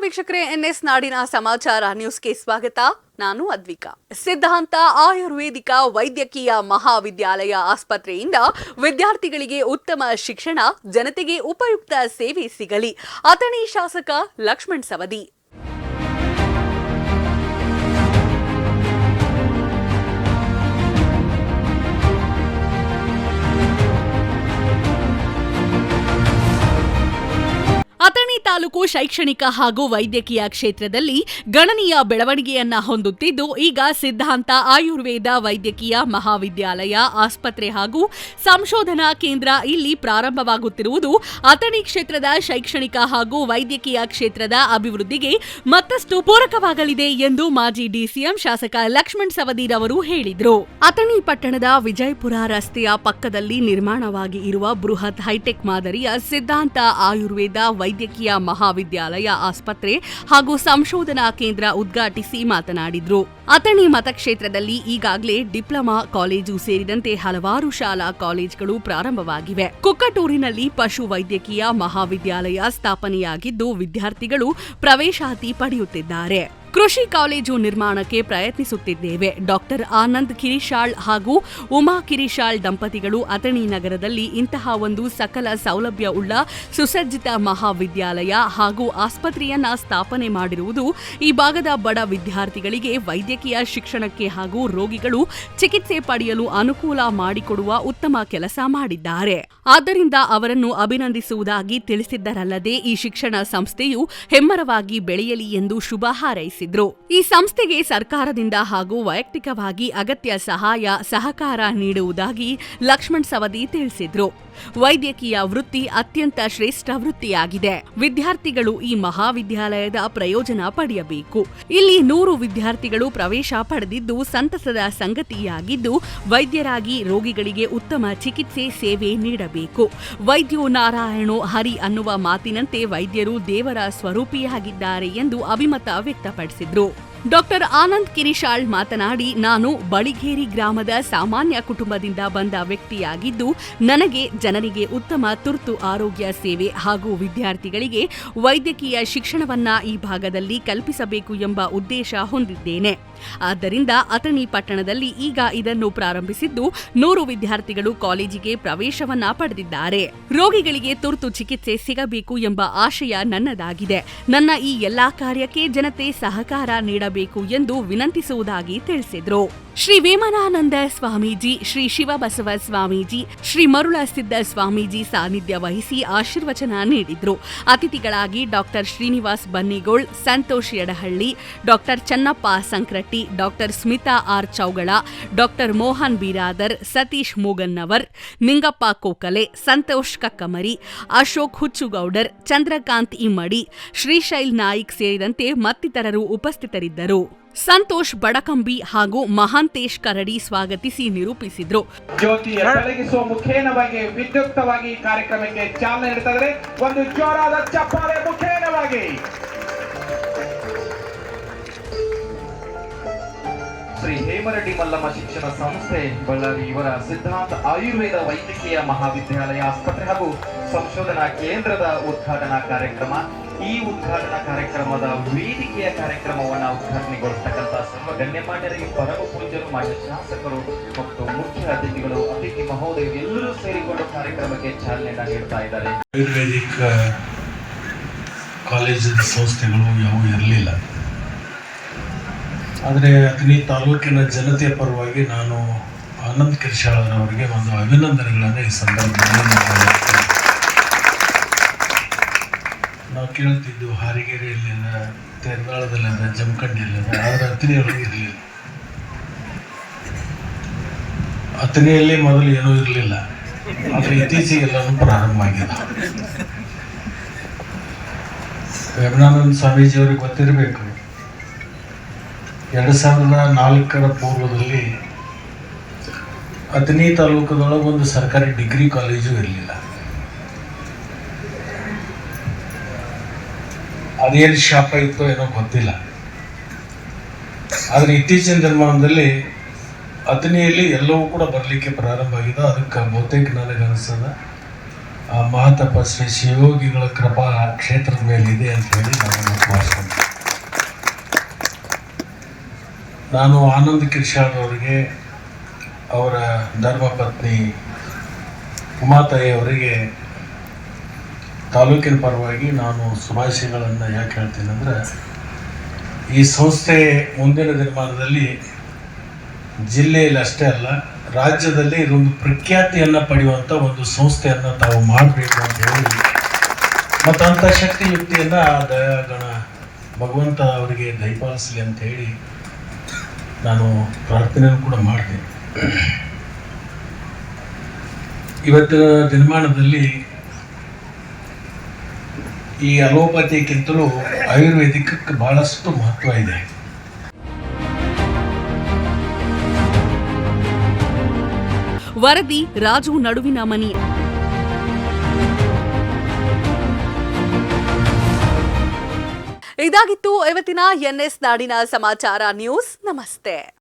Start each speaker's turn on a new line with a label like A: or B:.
A: ವೀಕ್ಷಕರೇ, ಎನ್ಎಸ್ ನಾಡಿನ ಸಮಾಚಾರ ನ್ಯೂಸ್ಗೆ ಸ್ವಾಗತ. ನಾನು ಅದ್ವಿಕಾ. ಸಿದ್ಧಾಂತ ಆಯುರ್ವೇದಿಕ ವೈದ್ಯಕೀಯ ಮಹಾವಿದ್ಯಾಲಯ ಆಸ್ಪತ್ರೆಯಿಂದ ವಿದ್ಯಾರ್ಥಿಗಳಿಗೆ ಉತ್ತಮ ಶಿಕ್ಷಣ, ಜನತೆಗೆ ಉಪಯುಕ್ತ ಸೇವೆ ಸಿಗಲಿ. ಅಥಣಿ ಶಾಸಕ ಲಕ್ಷ್ಮಣ್ ಸವದಿ. ತಾಲೂಕು ಶೈಕ್ಷಣಿಕ ಹಾಗೂ ವೈದ್ಯಕೀಯ ಕ್ಷೇತ್ರದಲ್ಲಿ ಗಣನೀಯ ಬೆಳವಣಿಗೆಯನ್ನ ಹೊಂದುತ್ತಿದ್ದು, ಈಗ ಸಿದ್ಧಾಂತ ಆಯುರ್ವೇದ ವೈದ್ಯಕೀಯ ಮಹಾವಿದ್ಯಾಲಯ, ಆಸ್ಪತ್ರೆ ಹಾಗೂ ಸಂಶೋಧನಾ ಕೇಂದ್ರ ಇಲ್ಲಿ ಪ್ರಾರಂಭವಾಗುತ್ತಿರುವುದು ಅಥಣಿ ಕ್ಷೇತ್ರದ ಶೈಕ್ಷಣಿಕ ಹಾಗೂ ವೈದ್ಯಕೀಯ ಕ್ಷೇತ್ರದ ಅಭಿವೃದ್ಧಿಗೆ ಮತ್ತಷ್ಟು ಪೂರಕವಾಗಲಿದೆ ಎಂದು ಮಾಜಿ ಡಿಸಿಎಂ ಶಾಸಕ ಲಕ್ಷ್ಮಣ್ ಸವದೀರ್ ಅವರು ಹೇಳಿದರು. ಅಥಣಿ ಪಟ್ಟಣದ ವಿಜಯಪುರ ರಸ್ತೆಯ ಪಕ್ಕದಲ್ಲಿ ನಿರ್ಮಾಣವಾಗಿ ಇರುವ ಬೃಹತ್ ಹೈಟೆಕ್ ಮಾದರಿಯ ಸಿದ್ಧಾಂತ ಆಯುರ್ವೇದ ವೈದ್ಯಕೀಯ ಮಹಾವಿದ್ಯಾಲಯ ಆಸ್ಪತ್ರೆ ಹಾಗೂ ಸಂಶೋಧನಾ ಕೇಂದ್ರ ಉದ್ಘಾಟಿಸಿ ಮಾತನಾಡಿದರು. ಅಥಣಿ ಮತಕ್ಷೇತ್ರದಲ್ಲಿ ಈಗಾಗಲೇ ಡಿಪ್ಲೊಮಾ ಕಾಲೇಜು ಸೇರಿದಂತೆ ಹಲವಾರು ಶಾಲಾ ಕಾಲೇಜುಗಳು ಪ್ರಾರಂಭವಾಗಿವೆ. ಕುಕ್ಕಟೂರಿನಲ್ಲಿ ಪಶು ವೈದ್ಯಕೀಯ ಮಹಾವಿದ್ಯಾಲಯ ಸ್ಥಾಪನೆಯಾಗಿದ್ದು, ವಿದ್ಯಾರ್ಥಿಗಳು ಪ್ರವೇಶಾತಿ ಪಡೆಯುತ್ತಿದ್ದಾರೆ. ಕೃಷಿ ಕಾಲೇಜು ನಿರ್ಮಾಣಕ್ಕೆ ಪ್ರಯತ್ನಿಸುತ್ತಿದ್ದೇವೆ. ಡಾಕ್ಟರ್ ಆನಂದ್ ಕಿರಿಶಾಳ್ ಹಾಗೂ ಉಮಾ ಕಿರಿಶಾಳ್ ದಂಪತಿಗಳು ಅಥಣಿ ನಗರದಲ್ಲಿ ಇಂತಹ ಒಂದು ಸಕಲ ಸೌಲಭ್ಯ ಉಳ್ಳ ಸುಸಜ್ಜಿತ ಮಹಾವಿದ್ಯಾಲಯ ಹಾಗೂ ಆಸ್ಪತ್ರೆಯನ್ನ ಸ್ಥಾಪನೆ ಮಾಡಿರುವುದು ಈ ಭಾಗದ ಬಡ ವಿದ್ಯಾರ್ಥಿಗಳಿಗೆ ವೈದ್ಯಕೀಯ ಶಿಕ್ಷಣಕ್ಕೆ ಹಾಗೂ ರೋಗಿಗಳು ಚಿಕಿತ್ಸೆ ಪಡೆಯಲು ಅನುಕೂಲ ಮಾಡಿಕೊಡುವ ಉತ್ತಮ ಕೆಲಸ ಮಾಡಿದ್ದಾರೆ. ಆದ್ದರಿಂದ ಅವರನ್ನು ಅಭಿನಂದಿಸುವುದಾಗಿ ತಿಳಿಸಿದ್ದರಲ್ಲದೆ ಈ ಶಿಕ್ಷಣ ಸಂಸ್ಥೆಯು ಹೆಮ್ಮರವಾಗಿ ಬೆಳೆಯಲಿ ಎಂದು ಶುಭ ಹಾರೈಸಿದ್ರು ಈ ಸಂಸ್ಥೆಗೆ ಸರ್ಕಾರದಿಂದ ಹಾಗೂ ವೈಯಕ್ತಿಕವಾಗಿ ಅಗತ್ಯ ಸಹಾಯ, ಸಹಕಾರ ನೀಡುವುದಾಗಿ ಲಕ್ಷ್ಮಣ್ ಸವದಿ ತಿಳಿಸಿದ್ರು. ವೈದ್ಯಕೀಯ ವೃತ್ತಿ ಅತ್ಯಂತ ಶ್ರೇಷ್ಠ ವೃತ್ತಿಯಾಗಿದೆ. ವಿದ್ಯಾರ್ಥಿಗಳು ಈ ಮಹಾವಿದ್ಯಾಲಯದ ಪ್ರಯೋಜನ ಪಡೆಯಬೇಕು. ಇಲ್ಲಿ ನೂರು ವಿದ್ಯಾರ್ಥಿಗಳು ಪ್ರವೇಶ ಪಡೆದಿದ್ದು ಸಂತಸದ ಸಂಗತಿಯಾಗಿದ್ದು, ವೈದ್ಯರಾಗಿ ರೋಗಿಗಳಿಗೆ ಉತ್ತಮ ಚಿಕಿತ್ಸೆ ಸೇವೆ ನೀಡಬೇಕು. ವೈದ್ಯೋ ನಾರಾಯಣೋ ಹರಿ ಅನ್ನುವ ಮಾತಿನಂತೆ ವೈದ್ಯರು ದೇವರ ಸ್ವರೂಪಿಯಾಗಿದ್ದಾರೆ ಎಂದು ಅಭಿಮತ ವ್ಯಕ್ತಪಡಿಸಿದ್ರು. Marcedro. ಡಾಕ್ಟರ್ ಆನಂದ್ ಕಿರಿಶಾಳ್ ಮಾತನಾಡಿ, ನಾನು ಬಳಿಗೇರಿ ಗ್ರಾಮದ ಸಾಮಾನ್ಯ ಕುಟುಂಬದಿಂದ ಬಂದ ವ್ಯಕ್ತಿಯಾಗಿದ್ದು, ನನಗೆ ಜನರಿಗೆ ಉತ್ತಮ ತುರ್ತು ಆರೋಗ್ಯ ಸೇವೆ ಹಾಗೂ ವಿದ್ಯಾರ್ಥಿಗಳಿಗೆ ವೈದ್ಯಕೀಯ ಶಿಕ್ಷಣವನ್ನ ಈ ಭಾಗದಲ್ಲಿ ಕಲ್ಪಿಸಬೇಕು ಎಂಬ ಉದ್ದೇಶ ಹೊಂದಿದ್ದೇನೆ. ಆದ್ದರಿಂದ ಅಥಣಿ ಪಟ್ಟಣದಲ್ಲಿ ಈಗ ಇದನ್ನು ಪ್ರಾರಂಭಿಸಿದ್ದು, ನೂರು ವಿದ್ಯಾರ್ಥಿಗಳು ಕಾಲೇಜಿಗೆ ಪ್ರವೇಶವನ್ನ ಪಡೆದಿದ್ದಾರೆ. ರೋಗಿಗಳಿಗೆ ತುರ್ತು ಚಿಕಿತ್ಸೆ ಸಿಗಬೇಕು ಎಂಬ ಆಶಯ ನನ್ನದಾಗಿದೆ. ನನ್ನ ಈ ಎಲ್ಲಾ ಕಾರ್ಯಕ್ಕೆ ಜನತೆ ಸಹಕಾರ ನೀಡಬೇಕು. ಎಂದು ವಿನಂತಿಸುವುದಾಗಿ ತಿಳಿಸಿದರು. ಶ್ರೀ ವೇಮನಾನಂದ ಸ್ವಾಮೀಜಿ, ಶ್ರೀ ಶಿವಬಸವ ಸ್ವಾಮೀಜಿ, ಶ್ರೀ ಮರುಳ ಸಿದ್ದ ಸ್ವಾಮೀಜಿ ಸಾನ್ನಿಧ್ಯ ವಹಿಸಿ ಆಶೀರ್ವಚನ ನೀಡಿದ್ರು. ಅತಿಥಿಗಳಾಗಿ doctor Srinivas Bannigol, Santosh Yadahalli doctor Channappa Sankratti doctor Smita R. Chougala doctor Mohan Biradar, Satish Mugannavar, Ningappa Kokale, Santosh Kakkamari, Ashok Huchchugoudar, Chandrakant Immadi, Shrishail Naik ಸೇರಿದಂತೆ ಮತ್ತಿತರರು ಉಪಸ್ಥಿತರಿದ್ದರು. ಸಂತೋಷ್ ಬಡಕಂಬಿ ಹಾಗೂ ಮಹಾಂತೇಶ್ ಕರಡಿ ಸ್ವಾಗತಿಸಿ ನಿರೂಪಿಸಿದ್ರು.
B: ಜ್ಯೋತಿ ಬೆಳಗಿಸುವ ಮುಖೇನವಾಗಿ ವಿದ್ಯುಕ್ತವಾಗಿ ಕಾರ್ಯಕ್ರಮಕ್ಕೆ ಚಾಲನೆ ನೀಡುತ್ತಿದ್ದಾರೆ. ಒಂದು ಜೋರಾದ ಚಪ್ಪಾಳೆ ಮುಖೇನವಾಗಿ. ಶ್ರೀ ಹೇಮರೆಡ್ಡಿ ಮಲ್ಲಮ್ಮ ಶಿಕ್ಷಣ ಸಂಸ್ಥೆ ಬಳ್ಳಾರಿ ಇವರ ಸಿದ್ಧಾಂತ ಆಯುರ್ವೇದ ವೈದ್ಯಕೀಯ ಮಹಾವಿದ್ಯಾಲಯ ಆಸ್ಪತ್ರೆ ಹಾಗೂ ಸಂಶೋಧನಾ ಕೇಂದ್ರದ ಉದ್ಘಾಟನಾ ಕಾರ್ಯಕ್ರಮ ಈ ಉದ್ಘಾಟನಾ ಕಾರ್ಯಕ್ರಮದ ವೇದಿಕೆಯ ಕಾರ್ಯಕ್ರಮವನ್ನು ಉದ್ಘಾಟನೆಗೊಳಿಸ್ತಕ್ಕಂಥ ಸರ್ವ ಗಣ್ಯಮಾನ್ಯರಿಗೆ ಪರಮ ಪೂಜ್ಯರು ಮಾನ್ಯ ಶಾಸಕರು ಮತ್ತು ಮುಖ್ಯ ಅತಿಥಿಗಳು, ಅತಿಥಿ ಮಹೋದಯರು ಎಲ್ಲರೂ ಸೇರಿಕೊಂಡು ಕಾರ್ಯಕ್ರಮಕ್ಕೆ ಚಾಲನೆಯನ್ನು ನೀಡ್ತಾ ಇದ್ದಾರೆ.
C: ಆಯುರ್ವೇದಿಕ್ ಕಾಲೇಜಿನ ಸಂಸ್ಥೆಗಳು ಯಾವುವು ಇರಲಿಲ್ಲ. ಆದರೆ ಅಥಣಿ ತಾಲೂಕಿನ ಜನತೆಯ ಪರವಾಗಿ ನಾನು ಆನಂದ್ ಕಿರ್ಶಾಳರವರಿಗೆ ಒಂದು ಅಭಿನಂದನೆಗಳನ್ನು ಈ ಸಂದರ್ಭದಲ್ಲಿ ನಾನು ಹೇಳ್ತೇನೆ. ನಾವು ಕೇಳ್ತಿದ್ದು ಹಾರಿಗೆರೆಯಲ್ಲಿದೆ ತೆರದಾಳದಲ್ಲಿದೆ ಜಮಖಂಡಿಯಲ್ಲಿದೆ, ಆದರೆ ಅಥಣಿಯೊಳಗೆ ಇರಲಿಲ್ಲ. ಅತ್ತಿನಿಯಲ್ಲಿ ಮೊದಲು ಏನೂ ಇರಲಿಲ್ಲ. ಆದ್ರೆ ಇತ್ತೀಚೆಗೆ ಎಲ್ಲನೂ ಪ್ರಾರಂಭ ಆಗಿದೆ. ವೇಮನಾನಂದ ಸ್ವಾಮೀಜಿಯವರಿಗೆ ಗೊತ್ತಿರಬೇಕು. ಎರಡು ಸಾವಿರದ ನಾಲ್ಕರ ಪೂರ್ವದಲ್ಲಿ ಅಥಣಿ ತಾಲೂಕದೊಳಗೆ ಒಂದು ಸರ್ಕಾರಿ ಡಿಗ್ರಿ ಕಾಲೇಜು ಇರಲಿಲ್ಲ. ಅದೇನು ಶಾಪ ಇತ್ತೋ ಏನೋ ಗೊತ್ತಿಲ್ಲ. ಆದರೆ ಇತ್ತೀಚಿನ ದಿನಮಾನದಲ್ಲಿ ಅಥಣಿಯಲ್ಲಿ ಎಲ್ಲವೂ ಕೂಡ ಬರಲಿಕ್ಕೆ ಪ್ರಾರಂಭ ಆಗಿದೆ ಅದಕ್ಕೆ ಬಹುತೇಕ ನನಗೆ ಅನಿಸ್ತದ ಆ ಮಹಾತಪಸ್ವಿ ಶಿವಯೋಗಿಗಳ ಕೃಪಾ ಕ್ಷೇತ್ರದ ಮೇಲಿದೆ ಅಂತ ಹೇಳಿ ನಾನು ನಾನು ಆನಂದ್ ಕಿರ್ಶಾಳ್ ಅವರಿಗೆ, ಅವರ ಧರ್ಮಪತ್ನಿ ಉಮಾತಾಯಿ ಅವರಿಗೆ ತಾಲೂಕಿನ ಪರವಾಗಿ ನಾನು ಶುಭಾಶಯಗಳನ್ನು ಯಾಕೆ ಹೇಳ್ತೀನಿ ಅಂದರೆ, ಈ ಸಂಸ್ಥೆ ಮುಂದಿನ ದಿನಮಾನದಲ್ಲಿ ಜಿಲ್ಲೆಯಲ್ಲಿ ಅಷ್ಟೇ ಅಲ್ಲ, ರಾಜ್ಯದಲ್ಲಿ ಇದೊಂದು ಪ್ರಖ್ಯಾತಿಯನ್ನು ಪಡೆಯುವಂಥ ಒಂದು ಸಂಸ್ಥೆಯನ್ನು ತಾವು ಮಾಡಬೇಕು ಅಂತ ಹೇಳಿ, ಮತ್ತು ಅಂಥ ಶಕ್ತಿ ಯುಕ್ತಿಯನ್ನು ದಯಾಗಣ ಭಗವಂತ ಅವರಿಗೆ ದಯಪಾಲಿಸಲಿ ಅಂತ ಹೇಳಿ ನಾನು ಪ್ರಾರ್ಥನೆಯನ್ನು ಕೂಡ ಮಾಡಿದೆ ಇವತ್ತಿನ ದಿನಮಾನದಲ್ಲಿ ಈ ಅಲೋಪತಿಗಿಂತಲೂ ಆಯುರ್ವೇದಿಕಕ್ಕೆ ಬಹಳಷ್ಟು ಮಹತ್ವ ಇದೆ.
A: ವರದಿ, ರಾಜು ನಡುವಿನ ಮನಿ. ಇದಾಗಿತ್ತು ಇವತ್ತಿನ ಎನ್ಎಸ್ ನಾಡಿನ ಸಮಾಚಾರ ನ್ಯೂಸ್. ನಮಸ್ತೆ.